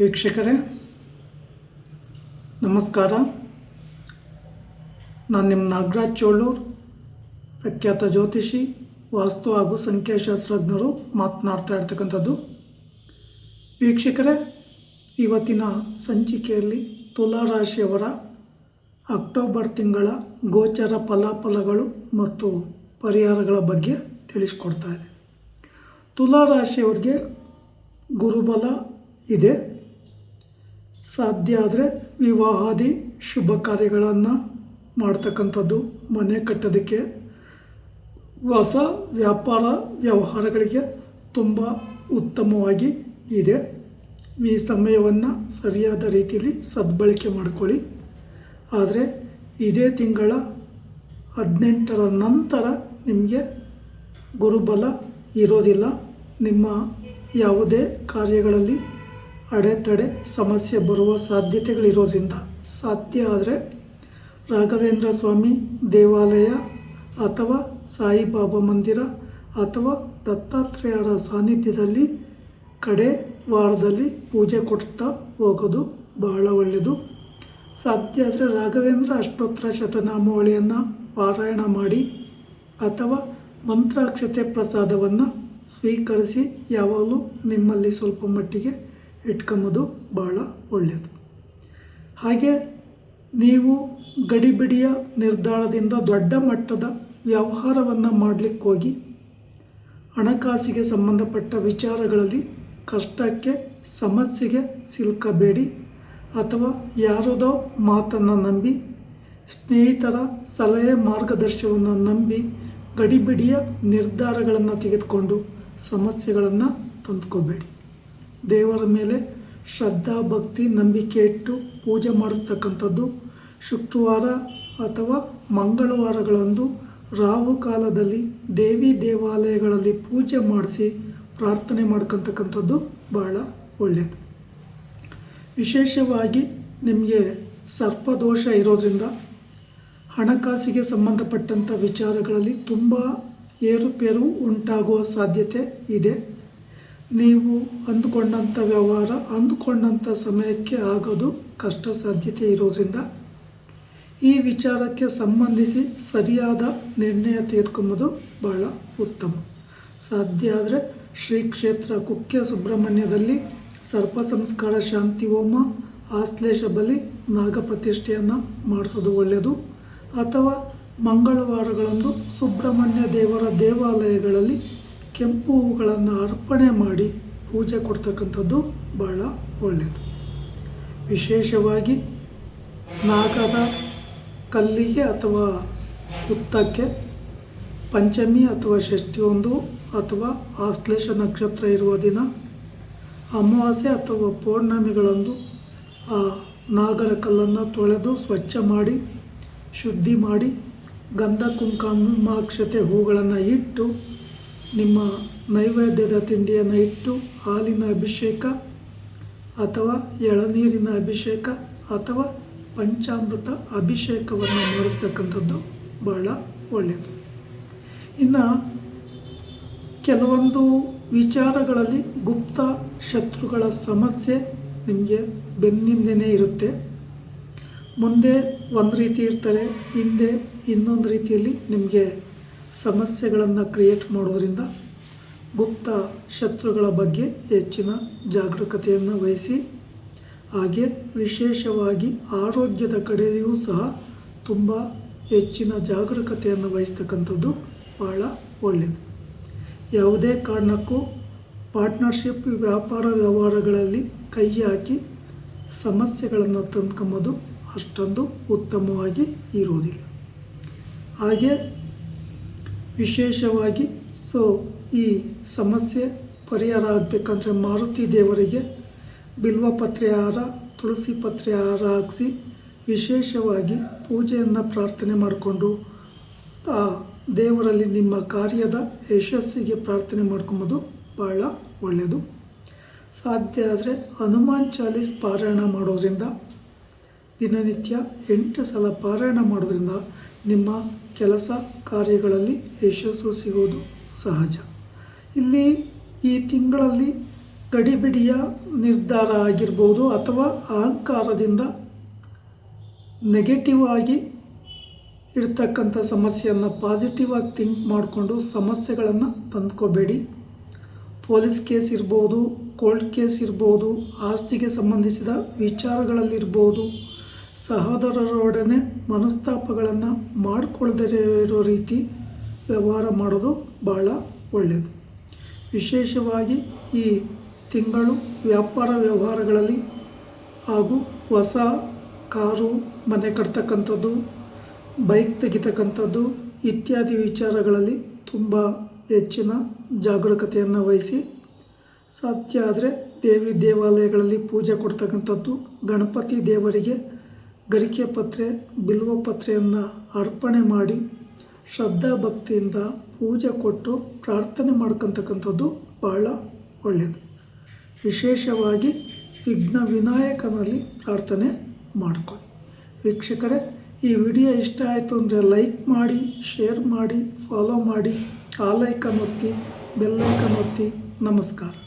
ವೀಕ್ಷಕರೇ, ನಮಸ್ಕಾರ. ನಾನು ನಿಮ್ಮ ನಾಗರಾಜ್ ಚೋಳೂರ್ ಪ್ರಖ್ಯಾತ ಜ್ಯೋತಿಷಿ, ವಾಸ್ತು ಹಾಗೂ ಸಂಖ್ಯಾಶಾಸ್ತ್ರಜ್ಞರು ಮಾತನಾಡ್ತಾ ಇರ್ತಕ್ಕಂಥದ್ದು. ವೀಕ್ಷಕರೇ, ಇವತ್ತಿನ ಸಂಚಿಕೆಯಲ್ಲಿ ತುಲಾ ರಾಶಿಯವರ ಅಕ್ಟೋಬರ್ ತಿಂಗಳ ಗೋಚರ ಫಲಾಫಲಗಳು ಮತ್ತು ಪರಿಹಾರಗಳ ಬಗ್ಗೆ ತಿಳಿಸ್ಕೊಡ್ತಾ ಇದೆ. ತುಲಾ ರಾಶಿಯವರಿಗೆ ಗುರುಬಲ ಇದೆ. ಸಾಧ್ಯ ಆದರೆ ವಿವಾಹಾದಿ ಶುಭ ಕಾರ್ಯಗಳನ್ನು ಮಾಡ್ತಕ್ಕಂಥದ್ದು ಮನೆ ಕಟ್ಟೋದಕ್ಕೆ. ಹೊಸ ವ್ಯಾಪಾರ ವ್ಯವಹಾರಗಳಿಗೆ ತುಂಬ ಉತ್ತಮವಾಗಿ ಇದೆ. ಈ ಸಮಯವನ್ನು ಸರಿಯಾದ ರೀತಿಯಲ್ಲಿ ಸದ್ಬಳಕೆ ಮಾಡಿಕೊಳ್ಳಿ. ಆದರೆ ಇದೇ ತಿಂಗಳ ಹದಿನೆಂಟರ ನಂತರ ನಿಮಗೆ ಗುರುಬಲ ಇರೋದಿಲ್ಲ. ನಿಮ್ಮ ಯಾವುದೇ ಕಾರ್ಯಗಳಲ್ಲಿ ಅಡೆತಡೆ ಸಮಸ್ಯೆ ಬರುವ ಸಾಧ್ಯತೆಗಳಿರೋದ್ರಿಂದ ಸಾಧ್ಯ ಆದರೆ ರಾಘವೇಂದ್ರ ಸ್ವಾಮಿ ದೇವಾಲಯ ಅಥವಾ ಸಾಯಿಬಾಬಾ ಮಂದಿರ ಅಥವಾ ದತ್ತಾತ್ರೇಯರ ಸಾನ್ನಿಧ್ಯದಲ್ಲಿ ಕಡೆ ವಾರದಲ್ಲಿ ಪೂಜೆ ಕೊಡ್ತಾ ಹೋಗೋದು ಬಹಳ ಒಳ್ಳೆಯದು ಸಾಧ್ಯ ಆದರೆ ರಾಘವೇಂದ್ರ ಅಷ್ಟೋತ್ತರ ಶತನಾಮಾವಳಿಯನ್ನು ಪಾರಾಯಣ ಮಾಡಿ ಅಥವಾ ಮಂತ್ರಾಕ್ಷತೆ ಪ್ರಸಾದವನ್ನು ಸ್ವೀಕರಿಸಿ ಯಾವಾಗಲೂ ನಿಮ್ಮಲ್ಲಿ ಸ್ವಲ್ಪ ಮಟ್ಟಿಗೆ ಇಟ್ಕೊಂಬೋದು ಬಹಳ ಒಳ್ಳೆಯದು ಹಾಗೆ ನೀವು ಗಡಿಬಿಡಿಯ ನಿರ್ಧಾರದಿಂದ ದೊಡ್ಡ ಮಟ್ಟದ ವ್ಯವಹಾರವನ್ನು ಮಾಡಲಿಕ್ಕೆ ಹೋಗಿ ಹಣಕಾಸಿಗೆ ಸಂಬಂಧಪಟ್ಟ ವಿಚಾರಗಳಲ್ಲಿ ಕಷ್ಟಕ್ಕೆ ಸಮಸ್ಯೆಗೆ ಸಿಲುಕಬೇಡಿ ಅಥವಾ ಯಾರದೋ ಮಾತನ್ನು ನಂಬಿ ಸ್ನೇಹಿತರ ಸಲಹೆ ಮಾರ್ಗದರ್ಶನವನ್ನು ನಂಬಿ ಗಡಿಬಿಡಿಯ ನಿರ್ಧಾರಗಳನ್ನು ತೆಗೆದುಕೊಂಡು ಸಮಸ್ಯೆಗಳನ್ನು ತಂದ್ಕೋಬೇಡಿ. ದೇವರ ಮೇಲೆ ಶ್ರದ್ಧಾ, ಭಕ್ತಿ, ನಂಬಿಕೆ ಇಟ್ಟು ಪೂಜೆ ಮಾಡಿಸ್ತಕ್ಕಂಥದ್ದು ಶುಕ್ರವಾರ ಅಥವಾ ಮಂಗಳವಾರಗಳಂದು ರಾಹು ಕಾಲದಲ್ಲಿ ದೇವಿ ದೇವಾಲಯಗಳಲ್ಲಿ ಪೂಜೆ ಮಾಡಿಸಿ ಪ್ರಾರ್ಥನೆ ಮಾಡ್ಕೊತಕ್ಕಂಥದ್ದು ಬಹಳ ಒಳ್ಳೆಯದು ವಿಶೇಷವಾಗಿ ನಿಮಗೆ ಸರ್ಪದೋಷ ಇರೋದ್ರಿಂದ ಹಣಕಾಸಿಗೆ ಸಂಬಂಧಪಟ್ಟಂಥ ವಿಚಾರಗಳಲ್ಲಿ ತುಂಬ ಏರುಪೇರು ಉಂಟಾಗುವ ಸಾಧ್ಯತೆ ಇದೆ. ನೀವು ಅಂದುಕೊಂಡಂಥ ವ್ಯವಹಾರ ಅಂದುಕೊಂಡಂಥ ಸಮಯಕ್ಕೆ ಆಗೋದು ಕಷ್ಟ ಸಾಧ್ಯತೆ ಇರೋದ್ರಿಂದ ಈ ವಿಚಾರಕ್ಕೆ ಸಂಬಂಧಿಸಿ ಸರಿಯಾದ ನಿರ್ಣಯ ತೆಗೆದುಕೊಂಬೋದು ಬಹಳ ಉತ್ತಮ. ಸಾಧ್ಯ ಆದರೆ ಶ್ರೀ ಕ್ಷೇತ್ರ ಕುಕ್ಕೆ ಸುಬ್ರಹ್ಮಣ್ಯದಲ್ಲಿ ಸರ್ಪ ಸಂಸ್ಕಾರ ಶಾಂತಿ ಹೋಮ, ಆಶ್ಲೇಷ ಬಲಿ ನಾಗಪ್ರತಿಷ್ಠೆಯನ್ನು ಮಾಡಿಸೋದು ಒಳ್ಳೆಯದು. ಅಥವಾ ಮಂಗಳವಾರಗಳಂದು ಸುಬ್ರಹ್ಮಣ್ಯ ದೇವರ ದೇವಾಲಯಗಳಲ್ಲಿ ಕೆಂಪು ಹೂಗಳನ್ನು ಅರ್ಪಣೆ ಮಾಡಿ ಪೂಜೆ ಕೊಡ್ತಕ್ಕಂಥದ್ದು ಬಹಳ ಒಳ್ಳೆಯದು ವಿಶೇಷವಾಗಿ ನಾಗದ ಕಲ್ಲಿಗೆ ಅಥವಾ ಹುತ್ತಕ್ಕೆ ಪಂಚಮಿ ಅಥವಾ ಷಷ್ಠಿಯೊಂದು ಅಥವಾ ಆಶ್ಲೇಷ ನಕ್ಷತ್ರ ಇರುವ ದಿನ ಅಮಾವಾಸ್ಯೆ ಅಥವಾ ಪೌರ್ಣಮಿಗಳಂದು ಆ ನಾಗರ ಕಲ್ಲನ್ನು ತೊಳೆದು ಸ್ವಚ್ಛ ಮಾಡಿ, ಶುದ್ಧಿ ಮಾಡಿ ಗಂಧ ಕುಂಕುಮಾಕ್ಷತೆ ಹೂಗಳನ್ನು ಇಟ್ಟು ನಿಮ್ಮ ನೈವೇದ್ಯದ ತಿಂಡಿಯನ್ನು ಇಟ್ಟು ಹಾಲಿನ ಅಭಿಷೇಕ ಅಥವಾ ಎಳನೀರಿನ ಅಭಿಷೇಕ ಅಥವಾ ಪಂಚಾಮೃತ ಅಭಿಷೇಕವನ್ನು ಮಾಡಿಸ್ತಕ್ಕಂಥದ್ದು ಬಹಳ ಒಳ್ಳೆಯದು. ಇನ್ನು ಕೆಲವೊಂದು ವಿಚಾರಗಳಲ್ಲಿ ಗುಪ್ತ ಶತ್ರುಗಳ ಸಮಸ್ಯೆ ನಿಮಗೆ ಬೆನ್ನಿಂದನೇ ಇರುತ್ತೆ. ಮುಂದೆ ಒಂದು ರೀತಿ ಇರ್ತಾರೆ, ಹಿಂದೆ ಇನ್ನೊಂದು ರೀತಿಯಲ್ಲಿ ನಿಮಗೆ ಸಮಸ್ಯೆಗಳನ್ನು ಕ್ರಿಯೇಟ್ ಮಾಡೋದರಿಂದ ಗುಪ್ತ ಶತ್ರುಗಳ ಬಗ್ಗೆ ಹೆಚ್ಚಿನ ಜಾಗರೂಕತೆಯನ್ನು ವಹಿಸಿ, ಹಾಗೆ ವಿಶೇಷವಾಗಿ ಆರೋಗ್ಯದ ಕಡೆಯೂ ಸಹ ತುಂಬ ಹೆಚ್ಚಿನ ಜಾಗರೂಕತೆಯನ್ನು ವಹಿಸ್ತಕ್ಕಂಥದ್ದು ಭಾಳ ಒಳ್ಳೆಯದು ಯಾವುದೇ ಕಾರಣಕ್ಕೂ ಪಾರ್ಟ್ನರ್ಶಿಪ್ ವ್ಯಾಪಾರ ವ್ಯವಹಾರಗಳಲ್ಲಿ ಕೈ ಹಾಕಿ ಸಮಸ್ಯೆಗಳನ್ನು ತಂದ್ಕೊಂಬೋದು ಅಷ್ಟೊಂದು ಉತ್ತಮವಾಗಿ ಇರುವುದಿಲ್ಲ ಹಾಗೆ ವಿಶೇಷವಾಗಿ ಸೊ ಈ ಸಮಸ್ಯೆ ಪರಿಹಾರ ಆಗಬೇಕಂದ್ರೆ ಮಾರುತಿ ದೇವರಿಗೆ ಬಿಲ್ವಪತ್ರೆ ಹಾರ, ತುಳಸಿ ಪತ್ರೆ ಹಾರ ಹಾಕಿಸಿ ವಿಶೇಷವಾಗಿ ಪೂಜೆಯನ್ನು ಪ್ರಾರ್ಥನೆ ಮಾಡಿಕೊಂಡು, ಆ ದೇವರಲ್ಲಿ ನಿಮ್ಮ ಕಾರ್ಯದ ಯಶಸ್ಸಿಗೆ ಪ್ರಾರ್ಥನೆ ಮಾಡ್ಕೊಂಬೋದು. ಭಾಳ ಒಳ್ಳೆಯದು. ಸಾಧ್ಯ ಆದರೆ ಹನುಮಾನ್ ಚಾಲೀಸ್ ಪಾರಾಯಣ ಮಾಡೋದ್ರಿಂದ ದಿನನಿತ್ಯ ಎಂಟು ಸಲ ಪಾರಾಯಣ ಮಾಡೋದ್ರಿಂದ ನಿಮ್ಮ ಕೆಲಸ ಕಾರ್ಯಗಳಲ್ಲಿ ಯಶಸ್ಸು ಸಿಗೋದು ಸಹಜ. ಇಲ್ಲಿ ಈ ತಿಂಗಳಲ್ಲಿ ಗಡಿಬಿಡಿಯ ನಿರ್ಧಾರ ಆಗಿರ್ಬೋದು ಅಥವಾ ಅಹಂಕಾರದಿಂದ ನೆಗೆಟಿವ್ ಆಗಿ ಇರ್ತಕ್ಕಂಥ ಸಮಸ್ಯೆಯನ್ನು ಪಾಸಿಟಿವ್ ಆಗಿ ಥಿಂಕ್ ಮಾಡಿಕೊಂಡು ಸಮಸ್ಯೆಗಳನ್ನು ತಂದ್ಕೋಬೇಡಿ. ಪೊಲೀಸ್ ಕೇಸ್ ಇರ್ಬೋದು, ಕೋರ್ಟ್ ಕೇಸ್ ಇರ್ಬೋದು, ಆಸ್ತಿಗೆ ಸಂಬಂಧಿಸಿದ ವಿಚಾರಗಳಲ್ಲಿರ್ಬೋದು ಸಹೋದರರೊಡನೆ ಮನಸ್ತಾಪಗಳನ್ನು ಮಾಡಿಕೊಳ್ಳದೇ ಇರೋ ರೀತಿ ವ್ಯವಹಾರ ಮಾಡೋದು ಬಹಳ ಒಳ್ಳೆಯದು ವಿಶೇಷವಾಗಿ ಈ ತಿಂಗಳು ವ್ಯಾಪಾರ ವ್ಯವಹಾರಗಳಲ್ಲಿ ಹಾಗೂ ಹೊಸ ಕಾರು ಮನೆ ಕಟ್ತಕ್ಕಂಥದ್ದು, ಬೈಕ್ ತೆಗಿತಕ್ಕಂಥದ್ದು ಇತ್ಯಾದಿ ವಿಚಾರಗಳಲ್ಲಿ ತುಂಬ ಹೆಚ್ಚಿನ ಜಾಗರೂಕತೆಯನ್ನು ವಹಿಸಿ ಸಾಧ್ಯ ಆದರೆ ದೇವಿ ದೇವಾಲಯಗಳಲ್ಲಿ ಪೂಜೆ ಕೊಡ್ತಕ್ಕಂಥದ್ದು ಗಣಪತಿ ದೇವರಿಗೆ ಗರಿಕೆ ಪತ್ರೆ, ಬಿಲ್ವ ಪತ್ರೆಯನ್ನು ಅರ್ಪಣೆ ಮಾಡಿ ಶ್ರದ್ಧಾ ಭಕ್ತಿಯಿಂದ ಪೂಜೆ ಕೊಟ್ಟು ಪ್ರಾರ್ಥನೆ ಮಾಡ್ಕೊತಕ್ಕಂಥದ್ದು ಬಹಳ ಒಳ್ಳೆಯದು ವಿಶೇಷವಾಗಿ ವಿಘ್ನ ವಿನಾಯಕನಲ್ಲಿ ಪ್ರಾರ್ಥನೆ ಮಾಡ್ಕೊಳ್ಳಿ. ವೀಕ್ಷಕರೇ, ಈ ವಿಡಿಯೋ ಇಷ್ಟ ಆಯಿತು ಅಂದರೆ ಲೈಕ್ ಮಾಡಿ, ಶೇರ್ ಮಾಡಿ, ಫಾಲೋ ಮಾಡಿ, ಆ ಲೈಕನ್ ಒತ್ತಿ ಬೆಲ್ಲೈಕನ್ ಒತ್ತಿ. ನಮಸ್ಕಾರ.